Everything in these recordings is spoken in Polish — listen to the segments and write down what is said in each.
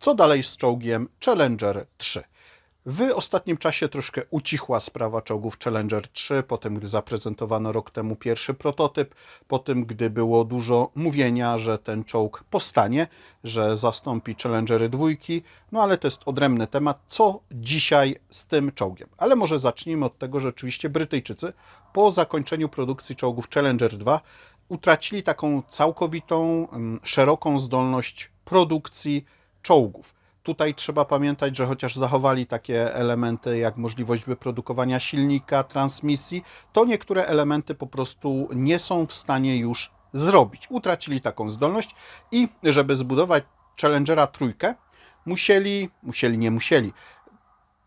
Co dalej z czołgiem Challenger 3? W ostatnim czasie troszkę ucichła sprawa czołgów Challenger 3, po tym gdy zaprezentowano rok temu pierwszy prototyp, po tym gdy było dużo mówienia, że ten czołg powstanie, że zastąpi Challengery dwójki, no ale to jest odrębny temat, co dzisiaj z tym czołgiem. Ale może zacznijmy od tego, że oczywiście Brytyjczycy po zakończeniu produkcji czołgów Challenger 2 utracili taką całkowitą, mm, szeroką zdolność produkcji czołgów. Tutaj trzeba pamiętać, że chociaż zachowali takie elementy jak możliwość wyprodukowania silnika, transmisji, to niektóre elementy po prostu nie są w stanie już zrobić. Utracili taką zdolność i żeby zbudować Challengera trójkę, musieli, musieli, nie musieli,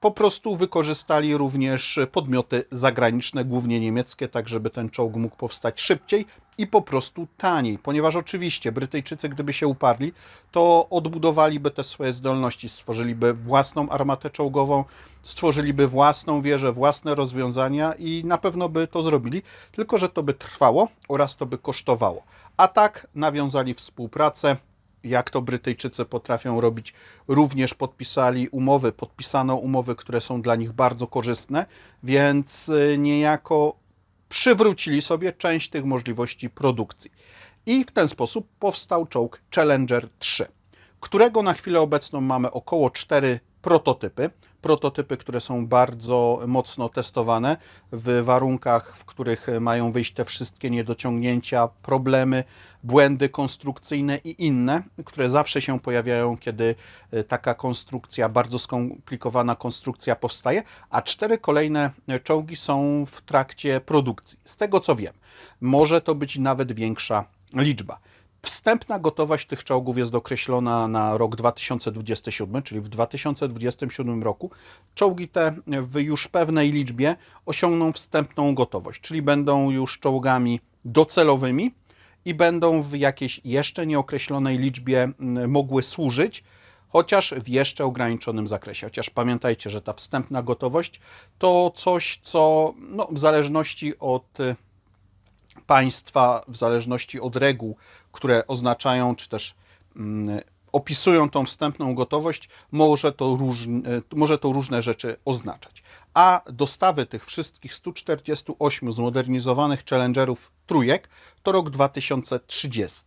po prostu wykorzystali również podmioty zagraniczne, głównie niemieckie, tak żeby ten czołg mógł powstać szybciej i po prostu taniej, ponieważ oczywiście Brytyjczycy, gdyby się uparli, to odbudowaliby te swoje zdolności, stworzyliby własną armatę czołgową, stworzyliby własną wieżę, własne rozwiązania i na pewno by to zrobili, tylko że to by trwało oraz to by kosztowało. A tak nawiązali współpracę, jak to Brytyjczycy potrafią robić, również podpisali umowy, podpisano umowy, które są dla nich bardzo korzystne, więc y, niejako przywrócili sobie część tych możliwości produkcji. I w ten sposób powstał czołg Challenger 3, którego na chwilę obecną mamy około 4 prototypy. Prototypy, które są bardzo mocno testowane w warunkach, w których mają wyjść te wszystkie niedociągnięcia, problemy, błędy konstrukcyjne i inne, które zawsze się pojawiają, kiedy e, taka konstrukcja, bardzo skomplikowana konstrukcja powstaje, a cztery kolejne czołgi są w trakcie produkcji. Z tego co wiem, może to być nawet większa liczba. Wstępna gotowość tych czołgów jest określona na rok 2027, czyli w 2027 roku. Czołgi te w już pewnej liczbie osiągną wstępną gotowość, czyli będą już czołgami docelowymi i będą w jakiejś jeszcze nieokreślonej liczbie mogły służyć, chociaż w jeszcze ograniczonym zakresie. Chociaż pamiętajcie, że ta wstępna gotowość to coś, co no, w zależności od państwa, w zależności od reguł, które oznaczają, czy też mm, opisują tą wstępną gotowość, może to, różne, może to różne rzeczy oznaczać. A dostawy tych wszystkich 148 zmodernizowanych Challengerów trójek to rok 2030.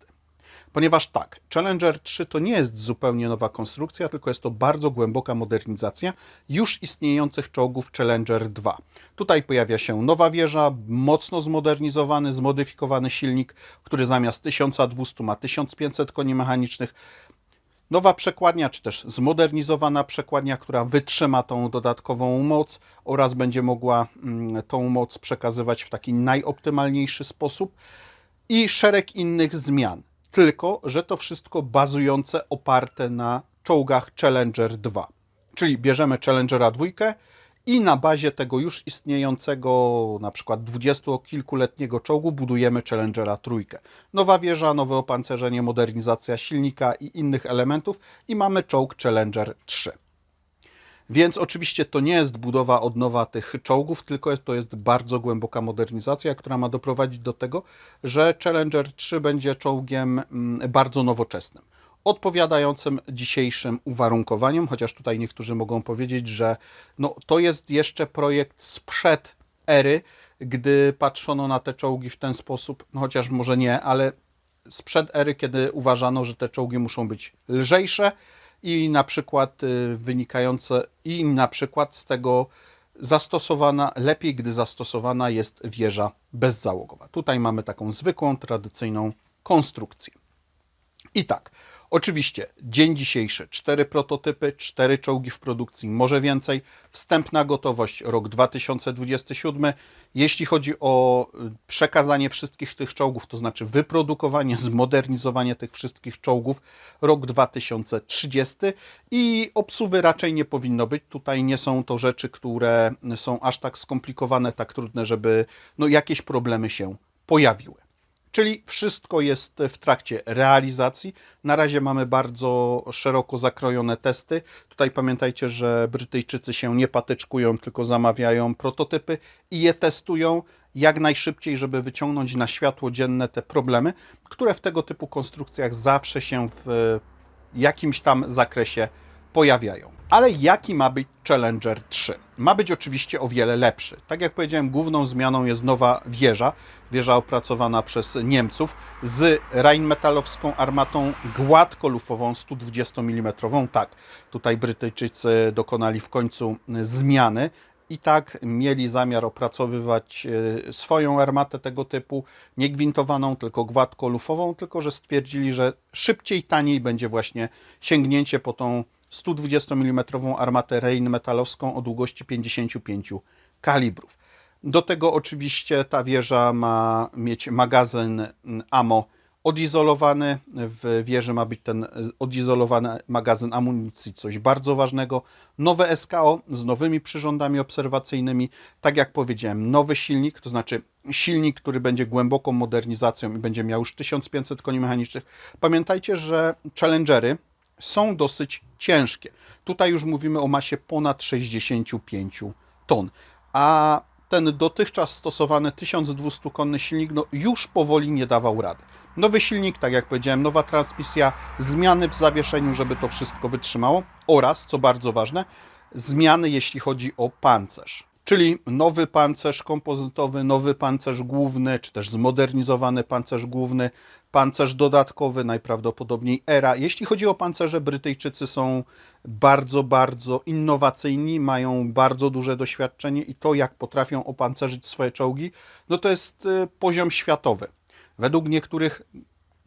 Ponieważ tak, Challenger 3 to nie jest zupełnie nowa konstrukcja, tylko jest to bardzo głęboka modernizacja już istniejących czołgów Challenger 2. Tutaj pojawia się nowa wieża, mocno zmodernizowany, zmodyfikowany silnik, który zamiast 1200 ma 1500 koni mechanicznych. Nowa przekładnia, czy też zmodernizowana przekładnia, która wytrzyma tą dodatkową moc oraz będzie mogła mm, tą moc przekazywać w taki najoptymalniejszy sposób i szereg innych zmian tylko że to wszystko bazujące, oparte na czołgach Challenger 2. Czyli bierzemy Challengera 2 i na bazie tego już istniejącego, na przykład dwudziestokilkuletniego czołgu, budujemy Challengera 3. Nowa wieża, nowe opancerzenie, modernizacja silnika i innych elementów i mamy czołg Challenger 3. Więc oczywiście to nie jest budowa od nowa tych czołgów, tylko jest, to jest bardzo głęboka modernizacja, która ma doprowadzić do tego, że Challenger 3 będzie czołgiem mm, bardzo nowoczesnym. Odpowiadającym dzisiejszym uwarunkowaniom, chociaż tutaj niektórzy mogą powiedzieć, że no, to jest jeszcze projekt sprzed ery, gdy patrzono na te czołgi w ten sposób, no chociaż może nie, ale sprzed ery, kiedy uważano, że te czołgi muszą być lżejsze, i na przykład y, wynikające i na przykład z tego zastosowana, lepiej gdy zastosowana jest wieża bezzałogowa. Tutaj mamy taką zwykłą, tradycyjną konstrukcję. I tak, oczywiście dzień dzisiejszy, cztery prototypy, cztery czołgi w produkcji, może więcej. Wstępna gotowość rok 2027. Jeśli chodzi o y, przekazanie wszystkich tych czołgów, to znaczy wyprodukowanie, zmodernizowanie tych wszystkich czołgów, rok 2030 i obsuwy raczej nie powinno być. Tutaj nie są to rzeczy, które są aż tak skomplikowane, tak trudne, żeby no, jakieś problemy się pojawiły. Czyli wszystko jest w trakcie realizacji. Na razie mamy bardzo szeroko zakrojone testy. Tutaj pamiętajcie, że Brytyjczycy się nie patyczkują, tylko zamawiają prototypy i je testują jak najszybciej, żeby wyciągnąć na światło dzienne te problemy, które w tego typu konstrukcjach zawsze się w jakimś tam zakresie pojawiają. Ale jaki ma być Challenger 3? Ma być oczywiście o wiele lepszy. Tak jak powiedziałem, główną zmianą jest nowa wieża, wieża opracowana przez Niemców z rheinmetallowską armatą gładkolufową 120 mm. Tak, tutaj Brytyjczycy dokonali w końcu zmiany i tak mieli zamiar opracowywać e, swoją armatę tego typu, nie gwintowaną, tylko gładkolufową, tylko że stwierdzili, że szybciej, taniej będzie właśnie sięgnięcie po tą 120 mm armatę rheinmetallowską o długości 55 kalibrów. Do tego oczywiście ta wieża ma mieć magazyn AMO odizolowany. W wieży ma być ten odizolowany magazyn amunicji, coś bardzo ważnego. Nowe SKO z nowymi przyrządami obserwacyjnymi. Tak jak powiedziałem, nowy silnik, to znaczy silnik, który będzie głęboką modernizacją i będzie miał już 1500 koni mechanicznych. Pamiętajcie, że Challengery są dosyć ciężkie. Tutaj już mówimy o masie ponad 65 ton. A ten dotychczas stosowany 1200-konny silnik no, już powoli nie dawał rady. Nowy silnik, tak jak powiedziałem, nowa transmisja, zmiany w zawieszeniu, żeby to wszystko wytrzymało oraz, co bardzo ważne, zmiany jeśli chodzi o pancerz. Czyli nowy pancerz kompozytowy, nowy pancerz główny, czy też zmodernizowany pancerz główny, pancerz dodatkowy, najprawdopodobniej ERA. Jeśli chodzi o pancerze, Brytyjczycy są bardzo, bardzo innowacyjni, mają bardzo duże doświadczenie i to, jak potrafią opancerzyć swoje czołgi, no to jest y, poziom światowy. Według niektórych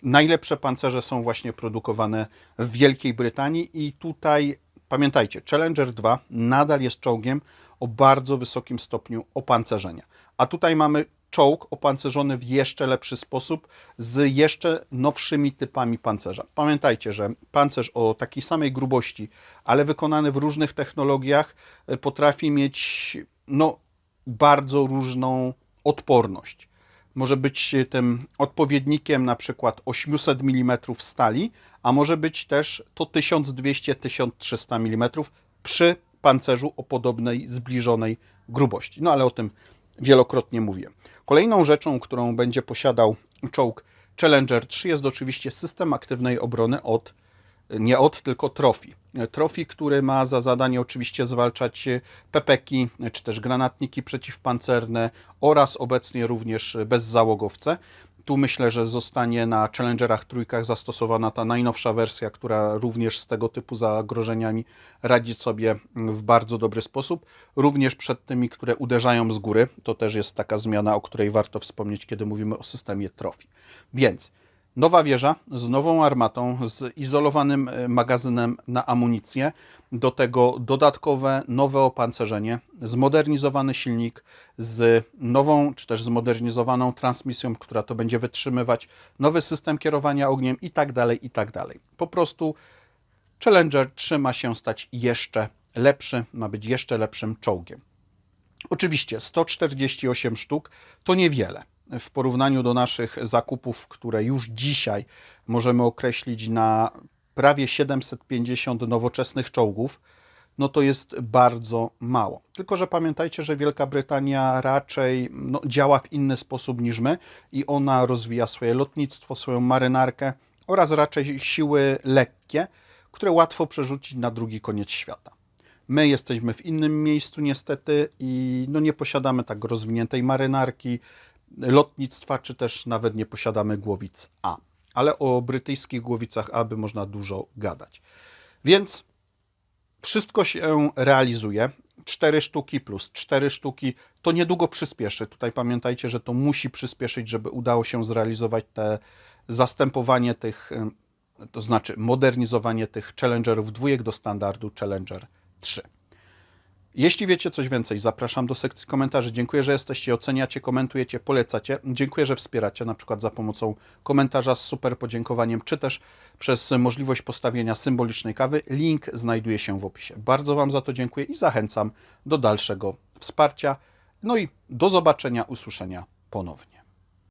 najlepsze pancerze są właśnie produkowane w Wielkiej Brytanii i tutaj pamiętajcie, Challenger 2 nadal jest czołgiem o bardzo wysokim stopniu opancerzenia. A tutaj mamy czołg opancerzony w jeszcze lepszy sposób z jeszcze nowszymi typami pancerza. Pamiętajcie, że pancerz o takiej samej grubości, ale wykonany w różnych technologiach e, potrafi mieć no, bardzo różną odporność. Może być tym odpowiednikiem na przykład 800 mm stali, a może być też to 1200-1300 mm przy pancerzu o podobnej, zbliżonej grubości. No ale o tym wielokrotnie mówiłem. Kolejną rzeczą, którą będzie posiadał czołg Challenger 3 jest oczywiście system aktywnej obrony od, nie od, tylko trofi. Trofi, który ma za zadanie oczywiście zwalczać pepeki, czy też granatniki przeciwpancerne oraz obecnie również bezzałogowce. Tu myślę, że zostanie na Challengerach trójkach zastosowana ta najnowsza wersja, która również z tego typu zagrożeniami radzi sobie w bardzo dobry sposób. Również przed tymi, które uderzają z góry. To też jest taka zmiana, o której warto wspomnieć, kiedy mówimy o systemie trofi. Więc Nowa wieża z nową armatą, z izolowanym e, magazynem na amunicję, do tego dodatkowe nowe opancerzenie, zmodernizowany silnik z nową czy też zmodernizowaną transmisją, która to będzie wytrzymywać, nowy system kierowania ogniem i tak dalej, i tak dalej. Po prostu Challenger 3 ma się stać jeszcze lepszy, ma być jeszcze lepszym czołgiem. Oczywiście 148 sztuk to niewiele w porównaniu do naszych zakupów, które już dzisiaj możemy określić na prawie 750 nowoczesnych czołgów, no to jest bardzo mało. Tylko, że pamiętajcie, że Wielka Brytania raczej no, działa w inny sposób niż my i ona rozwija swoje lotnictwo, swoją marynarkę oraz raczej siły lekkie, które łatwo przerzucić na drugi koniec świata. My jesteśmy w innym miejscu niestety i no, nie posiadamy tak rozwiniętej marynarki, lotnictwa, czy też nawet nie posiadamy głowic A. Ale o brytyjskich głowicach A by można dużo gadać. Więc wszystko się realizuje. Cztery sztuki plus cztery sztuki to niedługo przyspieszy. Tutaj pamiętajcie, że to musi przyspieszyć, żeby udało się zrealizować te zastępowanie tych, to znaczy modernizowanie tych Challengerów dwójek do standardu Challenger 3. Jeśli wiecie coś więcej, zapraszam do sekcji komentarzy. Dziękuję, że jesteście, oceniacie, komentujecie, polecacie. Dziękuję, że wspieracie, na przykład za pomocą komentarza z super podziękowaniem, czy też przez możliwość postawienia symbolicznej kawy. Link znajduje się w opisie. Bardzo Wam za to dziękuję i zachęcam do dalszego wsparcia. No i do zobaczenia, usłyszenia ponownie.